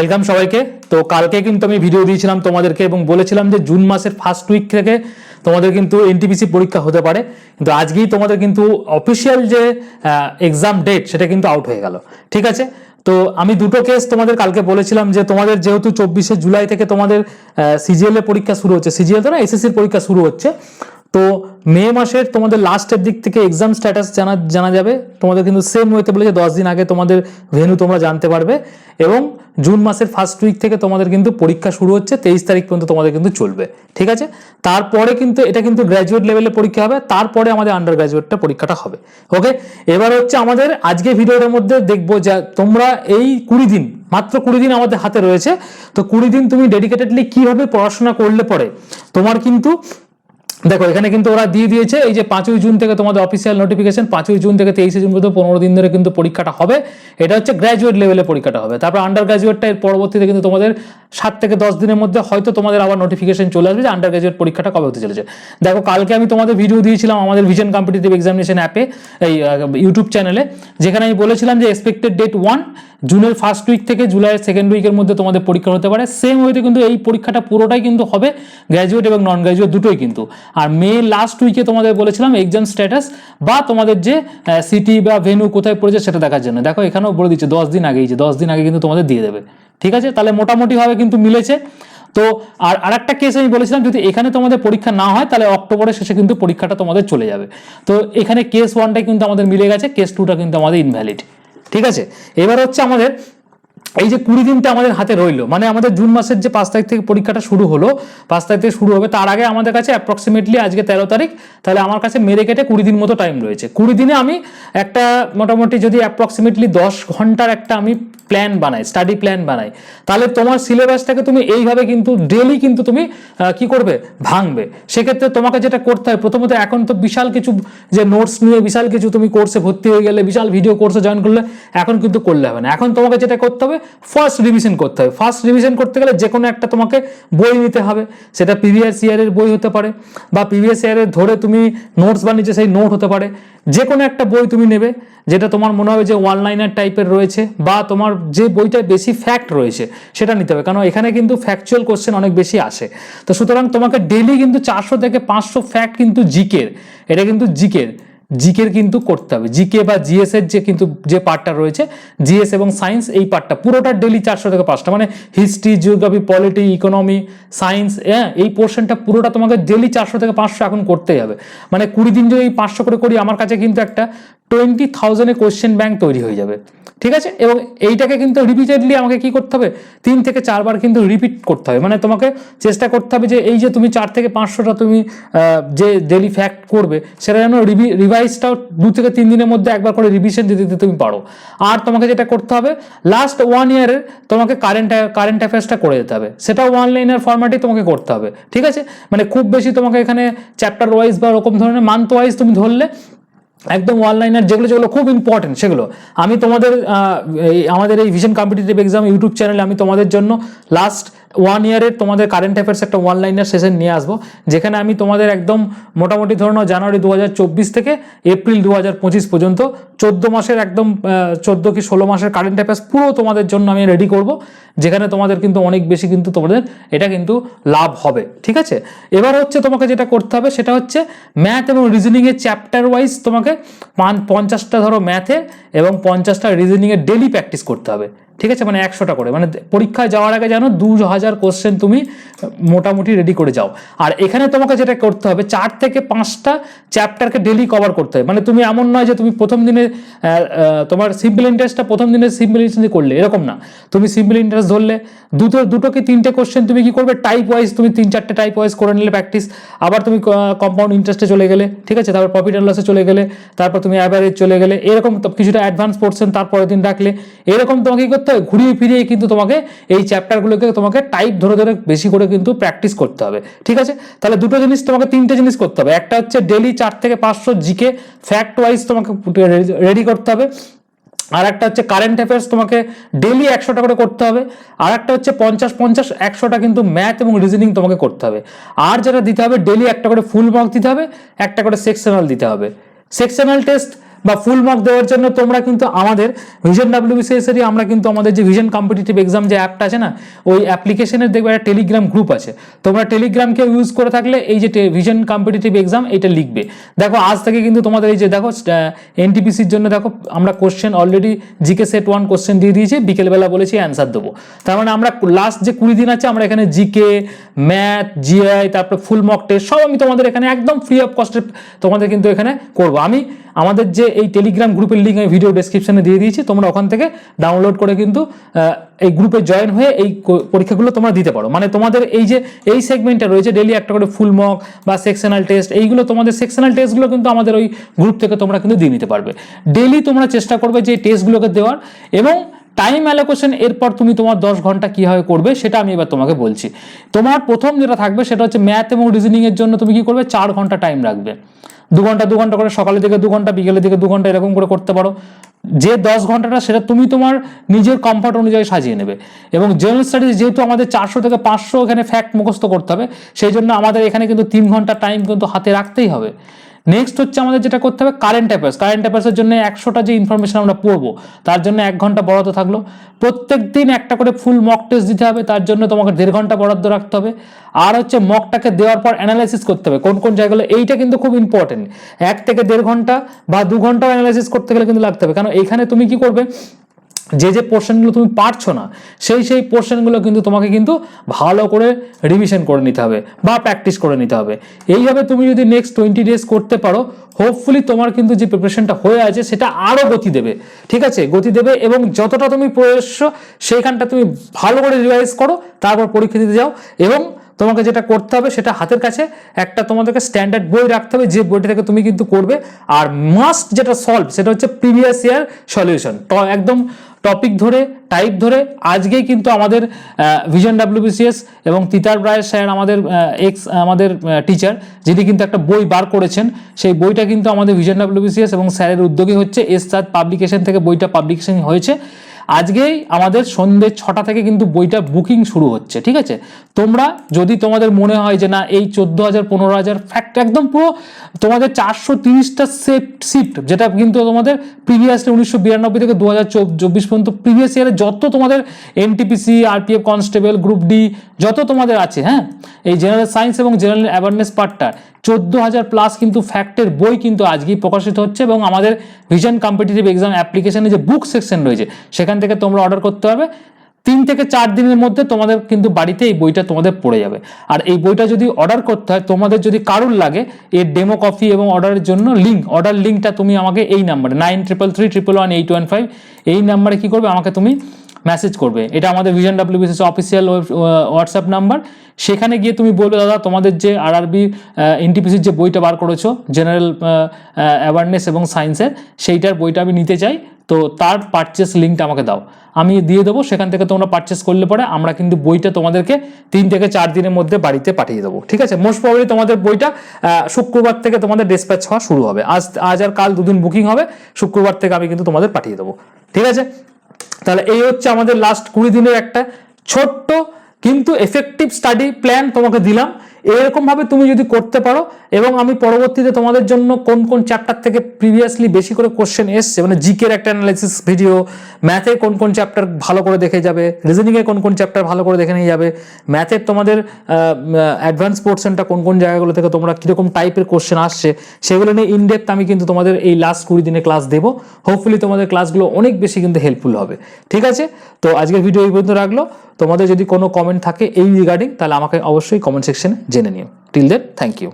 Welcome সবাইকে। তো কালকে কিন্তু আমি ভিডিও দিয়েছিলাম তোমাদেরকে এবং বলেছিলাম যে জুন মাসের ফার্স্ট উইক থেকে তোমাদের কিন্তু এনটিপিসি পরীক্ষা হতে পারে। কিন্তু আজকেই তোমাদের কিন্তু অফিসিয়াল যে এক্সাম ডেট সেটা কিন্তু আউট হয়ে গেল। ঠিক আছে? তো আমি দুটো কেস তোমাদের কালকে বলেছিলাম যে তোমাদের যেহেতু চব্বিশে জুলাই থেকে তোমাদের সিজিএল এর পরীক্ষা শুরু হচ্ছে সিজিএল তো না এসএসসির পরীক্ষা শুরু হচ্ছে। তো মে মাসের তোমাদের লাস্টের দিক থেকে এক্সাম স্ট্যাটাস জানা জানা যাবে। তোমাদের কিন্তু সেম ওয়েতে বলেছে, দশ দিন আগে তোমাদের ভেনু তোমরা জানতে পারবে। এবং জুন মাসের ফার্স্ট উইক থেকে তোমাদের কিন্তু পরীক্ষা শুরু হচ্ছে, তেইশ তারিখ পর্যন্ত তোমাদের কিন্তু চলবে। ঠিক আছে? তারপরে কিন্তু, এটা কিন্তু গ্র্যাজুয়েট লেভেলে পরীক্ষা হবে, তারপরে আমাদের আন্ডার গ্র্যাজুয়েটটা পরীক্ষাটা হবে। ওকে এবার হচ্ছে আমাদের আজকে ভিডিওটার মধ্যে দেখব যে তোমরা এই কুড়ি দিন, মাত্র কুড়ি দিন আমাদের হাতে রয়েছে। তো কুড়ি দিন তুমি ডেডিকেটেডলি কীভাবে পড়াশোনা করলে পরে, তোমার কিন্তু দেখো, এখানে কিন্তু ওরা দিয়ে দিয়েছে, এই যে পাঁচই জুন থেকে তোমাদের অফিসিয়াল নোটিফিকেশন পাঁচই জুন থেকে তেইশে জুন পর্যন্ত পনেরো দিন ধরে কিন্তু পরীক্ষাটা হবে। এটা হচ্ছে গ্র্যাজুয়েট লেভেলে পরীক্ষাটা হবে। তারপর আন্ডার গ্র্যাজুয়েটটা এর পরবর্তীতে কিন্তু তোমাদের সাত থেকে দশ দিনের মধ্যে হয়তো তোমাদের আবার নোটিফিকেশন চলে আসবে যে আন্ডার গ্র্যাজুয়েট পরীক্ষাটা কবে হতে চলেছে। দেখো, কালকে আমি তোমাদের ভিডিও দিয়েছিলাম আমাদের ভিশন কম্পিটিটিভ এক্সামিনেশন অ্যাপে এই ইউটিউব চ্যানেলে যেখানে আমি বলেছিলাম যে এক্সপেক্টেড ডেট ওয়ান জুনের ফার্স্ট উইক থেকে জুলাইয়ের সেকেন্ড উইকের মধ্যে তোমাদের পরীক্ষা হতে পারে। সেম ওয়েতে কিন্তু এই পরীক্ষাটা পুরোটাই কিন্তু হবে গ্র্যাজুয়েট এবং নন গ্র্যাজুয়েট দুটোই কিন্তু। আর মে লাস্ট উইকে তোমাদের বলেছিলাম এক্সাম স্ট্যাটাস বা তোমাদের যে সিটি বা ভেনু কোথায় পড়েছে সেটা দেখার জন্য। দেখো এখানেও বলে দিচ্ছে দশ দিন আগেই যে দশ দিন আগে কিন্তু তোমাদের দিয়ে দেবে। ঠিক আছে? তাহলে মোটামুটিভাবে কিন্তু মিলেছে। তো আর আরেকটা কেস আমি বলেছিলাম, যদি এখানে তোমাদের পরীক্ষা না হয়, তাহলে অক্টোবরের শেষে কিন্তু পরীক্ষাটা তোমাদের চলে যাবে। তো এখানে কেস ওয়ানটা কিন্তু আমাদের মিলে গেছে কেস টুটা কিন্তু আমাদের ইনভ্যালিড ঠিক আছে? এবার হচ্ছে আমাদের এই যে কুড়ি দিনটা আমাদের হাতে রইল মানে আমাদের জুন মাসের যে পাঁচ তারিখ থেকে পরীক্ষাটা শুরু হলো, পাঁচ তারিখ থেকে শুরু হবে, তার আগে আমাদের কাছে অ্যাপ্রক্সিমেটলি আজকে তেরো তারিখ, তাহলে আমার কাছে মেরে কেটে কুড়ি দিন মতো টাইম রয়েছে। কুড়ি দিনে আমি একটা মোটামুটি যদি অ্যাপ্রক্সিমেটলি দশ ঘণ্টার একটা আমি প্ল্যান বানাই স্টাডি প্ল্যান বানাই, তাহলে তোমার সিলেবাসটাকে তুমি এইভাবে কিন্তু ডেলি কিন্তু তুমি কি করবে? ভাঙবে। সেক্ষেত্রে তোমাকে যেটা করতে হয়, প্রথমত এখন তো বিশাল কিছু যে নোটস নিয়ে বিশাল কিছু তুমি কোর্সে ভর্তি হয়ে গেলে, বিশাল ভিডিও কোর্সে জয়েন করলে, এখন কিন্তু করলে হবে না। এখন তোমাকে যেটা করতে হবে ফার্স্ট রিভিশন করতে হবে। ফার্স্ট রিভিশন করতে গেলে যে কোনো একটা তোমাকে বই নিতে হবে। সেটা প্রিভিয়াস ইয়ারের বই হতে পারে বা প্রিভিয়াস ইয়ারের ধরে তুমি নোটস বানিয়েছো সেই নোট হতে পারে। যে কোনো একটা বই তুমি নেবে যেটা তোমার মনে হবে যে ওয়ান লাইনার টাইপের রয়েছে বা তোমার যে বইটায় বেশি ফ্যাক্ট রয়েছে সেটা নিতে হবে। কারণ এখানে কিন্তু ফ্যাকচুয়াল কোশ্চেন অনেক বেশি আসে। তো সুতরাং তোমাকে ডেলি কিন্তু চারশো থেকে পাঁচশো ফ্যাক্ট কিন্তু জিকের এটা কিন্তু জিকের জিকের কিন্তু করতে হবে। জিকে বা জিএস এর যে কিন্তু যে পার্টটা রয়েছে, জিএস এবং সায়েন্স এই পার্টটা পুরোটা ডেলি চারশো থেকে পাঁচটা মানে history, geography, polity, economy, science হ্যাঁ এই পোর্শনটা পুরোটা তোমাকে ডেলি চারশো থেকে পাঁচশো এখন করতেই হবে। মানে কুড়ি দিন যদি পাঁচশো করে করি, আমার কাছে কিন্তু একটা টোয়েন্টি থাউজেন্ডের কোয়েশ্চেন ব্যাংক তৈরি হয়ে যাবে। ঠিক আছে? এবং এইটাকে কিন্তু রিপিটেডলি আমাকে কি করতে হবে? তিন থেকে চারবার কিন্তু রিপিট করতে হবে। মানে তোমাকে চেষ্টা করতে হবে যে এই যে তুমি চার থেকে পাঁচশোটা তুমি যে ডেলি ফ্যাক্ট করবে, সেটা যেন রিভি রিভাইজটাও দু থেকে তিন দিনের মধ্যে একবার করে রিভিশন দিতে দিতে তুমি পারো। আর তোমাকে যেটা করতে হবে লাস্ট ওয়ান ইয়ারের তোমাকে কারেন্ট কারেন্ট অ্যাফেয়ার্সটা করে যেতে হবে। সেটা ওয়ান লাইনের ফর্ম্যাটেই তোমাকে করতে হবে। ঠিক আছে? মানে খুব বেশি তোমাকে এখানে চ্যাপ্টার ওয়াইজ বা ওরকম ধরনের মান্থ ওয়াইজ তুমি ধরলে একদম অনলাইনের যেগুলো যেগুলো খুব ইম্পর্টেন্ট সেগুলো। আমি তোমাদের আমাদের এই ভিশন কম্পিটিটিভ এক্সাম ইউটিউব চ্যানেলে আমি তোমাদের জন্য লাস্ট ওয়ান ইয়ারের তোমাদের কারেন্ট অ্যাফেয়ার্স একটা ওয়ান লাইনার সেশন নিয়ে আসব, যেখানে আমি তোমাদের একদম মোটামুটি ধরে নাও জানুয়ারি দু হাজার চব্বিশ থেকে এপ্রিল দু হাজার পঁচিশ পর্যন্ত চোদ্দ মাসের একদম চোদ্দ কি ষোলো মাসের কারেন্ট অ্যাফেয়ার্স পুরো তোমাদের জন্য আমি রেডি করব, যেখানে তোমাদের কিন্তু অনেক বেশি কিন্তু তোমাদের, এটা কিন্তু লাভ হবে, ঠিক আছে? এবার হচ্ছে তোমাকে যেটা করতে হবে, সেটা হচ্ছে ম্যাথ এবং রিজনিংয়ের চ্যাপ্টার ওয়াইজ তোমাকে পঞ্চাশটা ধরো ম্যাথে এবং পঞ্চাশটা রিজনিংয়ের ডেলি প্র্যাকটিস করতে হবে। ঠিক আছে? মানে একশোটা করে। মানে পরীক্ষায় যাওয়ার আগে যেন দু হাজার কোশ্চেন তুমি মোটামুটি রেডি করে যাও। আর এখানে তোমাকে যেটা করতে হবে, চার থেকে পাঁচটা চ্যাপ্টারকে ডেলি কভার করতে হবে। মানে তুমি এমন নয় যে তুমি প্রথম দিনে তোমার সিম্পল ইন্টারেস্টটা প্রথম দিনে সিম্পল ইন্টারেস্ট করলে, এরকম না। তুমি সিম্পল ইন্টারেস্ট ধরলে, দুটো দুটো কি তিনটে কোশ্চেন তুমি কি করবে? টাইপ ওয়াইজ তুমি তিন চারটে টাইপ ওয়াইজ করে নিলে প্র্যাকটিস আবার তুমি কম্পাউন্ড ইন্টারেস্টে চলে গেলে, ঠিক আছে? তারপর প্রফিট অ্যান্ড লসে চলে গেলে, তারপর তুমি অ্যাভারেজ চলে গেলে, এরকম কিছুটা অ্যাডভান্স পোর্শন তারপরের দিন রাখলে, এরকম তোমাকে কি করতে হবে ঘুরিয়ে ফিরিয়ে কিন্তু তোমাকে এই চ্যাপ্টারগুলোকে তোমাকে টাইপ ধরে ধরে বেশি করে কিন্তু প্র্যাকটিস করতে হবে। ঠিক আছে? তাহলে দুটো জিনিস তোমাকে তিনটে জিনিস করতে হবে। একটা হচ্ছে ডেলি চার থেকে পাঁচশো জিকে ফ্যাক্ট ওয়াইজ তোমাকে রেডি করতে হবে। আর একটা হচ্ছে কারেন্ট অ্যাফেয়ার্স তোমাকে ডেলি একশোটা করে করতে হবে। আর একটা হচ্ছে পঞ্চাশ পঞ্চাশ, একশোটা কিন্তু ম্যাথ এবং রিজনিং তোমাকে করতে হবে। আর যেটা দিতে হবে ডেলি একটা করে ফুল মার্ক দিতে হবে, একটা করে সেকশনাল দিতে হবে। সেকশনাল টেস্ট বা ফুল মার্ক দেওয়ার জন্য তোমরা কিন্তু আমাদের ভিশন ডাব্লিউবিসিএস এরই আমরা কিন্তু আমাদের যে ভিশন কম্পিটিটিভ এক্সাম যে অ্যাপটা আছে না, ওই অ্যাপ্লিকেশনের দেখবে একটা টেলিগ্রাম গ্রুপ আছে। তোমরা টেলিগ্রামকে ইউজ করে থাকলে এই যে ভিশন কম্পিটিটিভ এক্সাম এটা লিখবে। দেখো, আজ থেকে কিন্তু তোমাদের এই যে দেখো এনটিপিসির জন্য দেখো, আমরা question already GK set one question দিয়ে দিয়েছি, বিকেলবেলা বলেছি অ্যান্সার দেবো। তার মানে আমরা লাস্ট যে কুড়ি দিন আছে, আমরা এখানে জিকে ম্যাথ জিআই তারপরে ফুল মক টেস্ট সব আমি তোমাদের এখানে একদম ফ্রি অফ কস্টে তোমাদের কিন্তু এখানে করব। আমি আমাদের যে এই টেলিগ্রাম গ্রুপের লিঙ্ক আমি ভিডিও ডেসক্রিপশনে দিয়ে দিয়েছি, তোমরা ওখান থেকে ডাউনলোড করে কিন্তু এই গ্রুপে জয়েন হয়ে এই পরীক্ষাগুলো তোমরা দিতে পারো। মানে তোমাদের এই যে, এই সেগমেন্টটা রয়েছে ডেলি একটা করে ফুল মক বা সেকশনাল টেস্ট এইগুলো তোমাদের সেকশনাল টেস্টগুলো কিন্তু আমাদের ওই গ্রুপ থেকে তোমরা কিন্তু দিয়ে নিতে পারবে। ডেলি তোমরা চেষ্টা করবে যে টেস্টগুলোকে দেওয়ার এবং টাইম অ্যালোকেশন এরপর তুমি তোমার দশ ঘণ্টা কীভাবে করবে সেটা আমি এবার তোমাকে বলছি। তোমার প্রথম যেটা থাকবে সেটা হচ্ছে ম্যাথ এবং রিজনিং এর জন্য তুমি কি করবে? চার ঘণ্টা টাইম রাখবে। দু ঘণ্টা দু ঘণ্টা করে সকালের দিকে দু ঘণ্টা বিকেলের দিকে দু ঘণ্টা এরকম করে করতে পারো। যে দশ ঘন্টাটা সেটা তুমি তোমার নিজের কমফর্ট অনুযায়ী সাজিয়ে নেবে। এবং জেনারেল স্টাডিজ যেহেতু আমাদের চারশো থেকে পাঁচশো এখানে ফ্যাক্ট মুখস্থ করতে হবে, সেই জন্য আমাদের এখানে কিন্তু তিন ঘণ্টা টাইম কিন্তু হাতে রাখতেই হবে। নেক্সট হচ্ছে আমাদের যেটা করতে হবে কারেন্ট অ্যাফেয়ার্স কারেন্ট অ্যাফেয়ার্সের জন্য একশোটা যে ইনফরমেশন আমরা পড়ব, তার জন্য এক ঘণ্টা বরাদ্দ থাকল। প্রত্যেক দিন একটা করে ফুল মক টেস্ট দিতে হবে, তার জন্য তোমাকে দেড় ঘণ্টা বরাদ্দ রাখতে হবে। আর হচ্ছে মকটাকে দেওয়ার পর অ্যানালাইসিস করতে হবে, কোন কোন জায়গাগুলো, এইটা কিন্তু খুব ইম্পর্টেন্ট এক থেকে দেড় ঘণ্টা বা দু ঘন্টাও অ্যানালাইসিস করতে গেলে কিন্তু লাগতে হবে। কারণ এইখানে তুমি কি করবে যে যে পোর্শনগুলো তুমি পারছ না, সেই সেই পোর্শনগুলো কিন্তু তোমাকে কিন্তু ভালো করে রিভিশন করে নিতে হবে বা প্র্যাকটিস করে নিতে হবে। এইভাবে তুমি যদি নেক্সট টোয়েন্টি ডেজ করতে পারো হোপফুলি তোমার কিন্তু যে প্রিপারেশনটা হয়ে আছে সেটা আরও গতি দেবে। ঠিক আছে? গতি দেবে এবং যতটা তুমি পড়ে সেইখানটা তুমি ভালো করে রিভাইজ করো, তারপর পরীক্ষা দিতে যাও এবং তোমাকে যেটা করতে হবে সেটা হাতের কাছে একটা তোমাদেরকে স্ট্যান্ডার্ড বই রাখতে হবে, যে বইটা থেকে তুমি কিন্তু করবে। আর মাস্ট যেটা সলভ সেটা হচ্ছে প্রিভিয়াস ইয়ার সলিউশন একদম টপিক ধরে টাইপ ধরে, আজকেই কিন্তু আমাদের ভিশন ডাব্লিউবিসিএস এবং তিতার রায় স্যার আমাদের এক্স আমাদের টিচার যিনি কিন্তু একটা বই বার করেছেন, সেই বইটা কিন্তু আমাদের ভিশন ডাব্লিউবিসিএস এবং স্যারের উদ্যোগে হচ্ছে এস সাত পাবলিকেশন থেকে বইটা পাবলিকেশন হয়েছে। আজকেই আমাদের সন্ধ্যে ছটা থেকে কিন্তু বইটা বুকিং শুরু হচ্ছে, ঠিক আছে? তোমরা যদি তোমাদের মনে হয় যে না, এই চোদ্দ হাজার, পনেরো হাজার ফ্যাক্ট একদম পুরো তোমাদের চারশো তিরিশটা সেট শিফট যেটা কিন্তু তোমাদের প্রিভিয়াসলি উনিশশো বিরানব্বই থেকে দু হাজার চব্বিশ পর্যন্ত প্রিভিয়াস ইয়ারে যত তোমাদের NTPC RPF constable group D যত তোমাদের আছে হ্যাঁ? এই জেনারেল সায়েন্স এবং জেনারেল অ্যাওয়ারনেস পার্টটা চোদ্দ হাজার প্লাস কিন্তু ফ্যাক্টের বই কিন্তু আজকেই প্রকাশিত হচ্ছে এবং আমাদের ভিশন কম্পিটিটিভ এক্সাম অ্যাপ্লিকেশনে যে বুক সেকশন রয়েছে, সেখান থেকে তোমরা অর্ডার করতে হবে। তিন থেকে চার দিনের মধ্যে তোমাদের কিন্তু বাড়িতে এই বইটা তোমাদের পড়ে যাবে। আর এই বইটা যদি অর্ডার করতে হয়, তোমাদের যদি কারুর লাগে, এর ডেমো কপি এবং অর্ডারের জন্য লিঙ্ক অর্ডার লিঙ্কটা তুমি আমাকে এই নাম্বারে nine triple three triple one eight one five এই নাম্বারে কী করবে? আমাকে তুমি মেসেজ করবে। এটা আমাদের Vision WBCS official WhatsApp number সেখানে গিয়ে তুমি বলবে, দাদা, তোমাদের যে আর আরবি এনটিপিসির যে বইটা বার করেছ জেনারেল অ্যাওয়ারনেস এবং সায়েন্সের সেইটার বইটা আমি নিতে চাই। তো তার পারচেস লিঙ্কটা আমাকে দাও। আমি দিয়ে দেবো, সেখান থেকে তোমরা পারচেস করলে পরে আমরা কিন্তু বইটা তোমাদেরকে তিন থেকে চার দিনের মধ্যে বাড়িতে পাঠিয়ে দেবো। ঠিক আছে? মোস্ট প্রবলি তোমাদের বইটা শুক্রবার থেকে তোমাদের ডিসপ্যাচ হওয়া শুরু হবে। আজ আজ আর কাল দুদিন বুকিং হবে। শুক্রবার থেকে আমি কিন্তু তোমাদের পাঠিয়ে দেবো। ঠিক আছে? তাহলে এই হচ্ছে আমাদের লাস্ট কুড়ি দিনের একটা ছোট্ট কিন্তু এফেক্টিভ স্টাডি প্ল্যান তোমাকে দিলাম। এরকম ভাবে তুমি যদি করতে পারো এবং আমি পরবর্তীতে তোমাদের জন্য কোন কোন চ্যাপ্টার থেকে প্রিভিয়াসলি বেশি করে কোশ্চেন এসছে মানে জিকের একটা অ্যানালাইসিস ভিডিও ম্যাথে কোন কোন চ্যাপ্টার ভালো করে দেখে যাবে রিজনিংয়ে কোন কোন চ্যাপ্টার ভালো করে দেখে নিয়ে যাবে ম্যাথের তোমাদের অ্যাডভান্স পোর্শনটা কোন কোন জায়গাগুলো থেকে তোমরা কীরকম টাইপের কোশ্চেন আসছে, সেগুলো নিয়ে ইনডেপথ আমি কিন্তু তোমাদের এই লাস্ট কুড়ি দিনে ক্লাস দেবো। হোপফুলি তোমাদের ক্লাসগুলো অনেক বেশি কিন্তু হেল্পফুল হবে। ঠিক আছে? তো আজকের ভিডিও এই পর্যন্ত রাখল। তোমাদের যদি কোনো কমেন্ট থাকে এই রিগার্ডিং তাহলে আমাকে অবশ্যই কমেন্ট সেকশনে জেনে নিও টিল দেন থ্যাংক ইউ